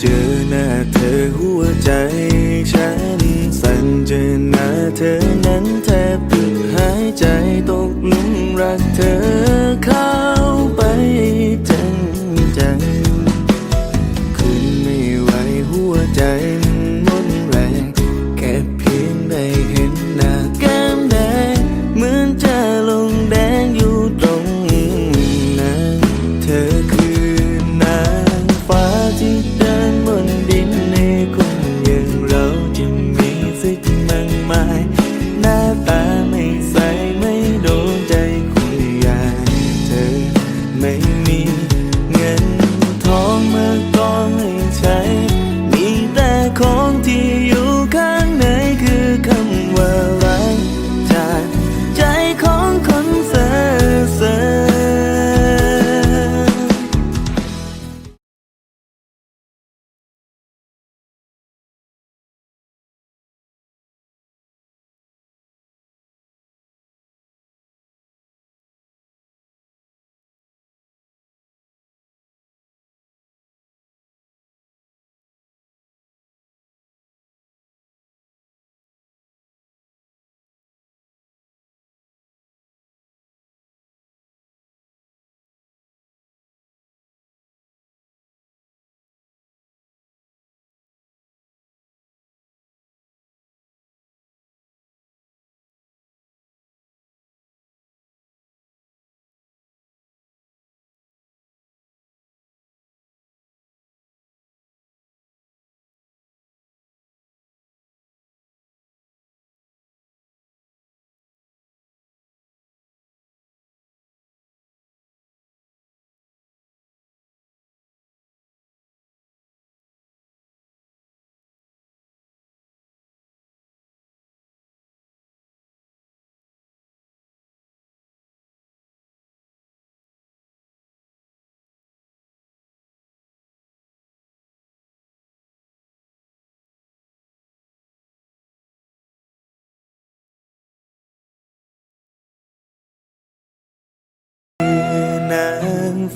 เจอหน้าเธอหัวใจฉันสั่นเจอหน้าเธอนั้นแทบหยุดหายใจตกหลุมรักเธอ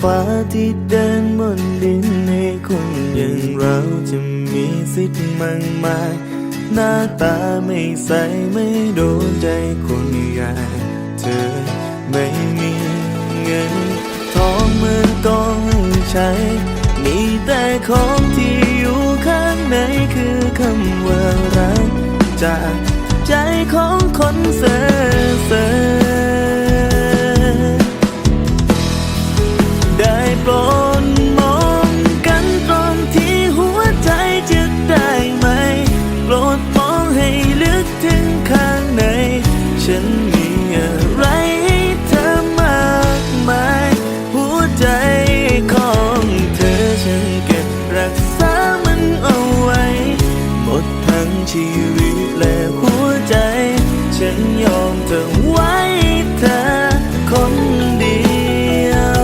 ฟ้าที่เดินบนดินในคนอย่างเราจะมีสิทธิ์มากมาย หน้าตาไม่ใสไม่โดนใจคนอย่างเธอไม่มีเงิน ทองเมืองกองให้ใช้ มีแต่ของที่อยู่ข้างในคือคำว่ารักจากใจของคนเซ่อเซ่อ ชีวิตและหัวใจ ฉันยอมเธอไว้เธอคนเดียว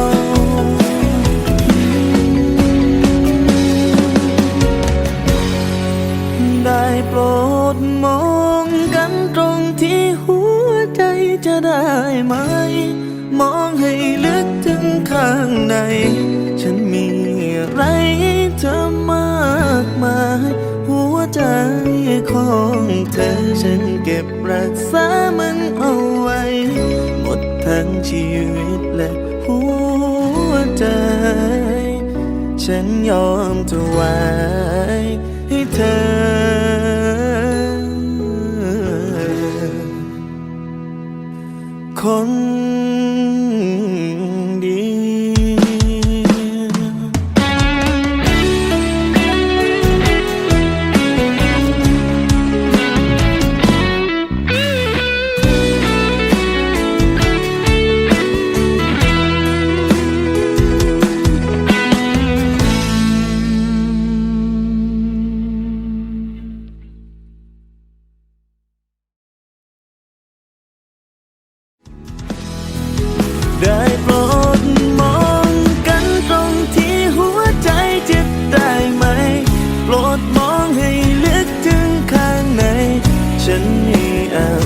ได้โปรดมองกันตรงที่หัวใจจะได้ไหม มองให้ลึกถึงข้างใน ฉันมีอะไรเธอมากมาย ใจของเธอฉันเก็บรักษามันเอาไว้ หมดทั้งชีวิตและหัวใจ ฉันยอมถวายให้เธอคน ได้โปรดมองกันตรงที่หัวใจจ็บได้ไหม โปรดมองให้ลึกถึงข้างใน ฉันมีอา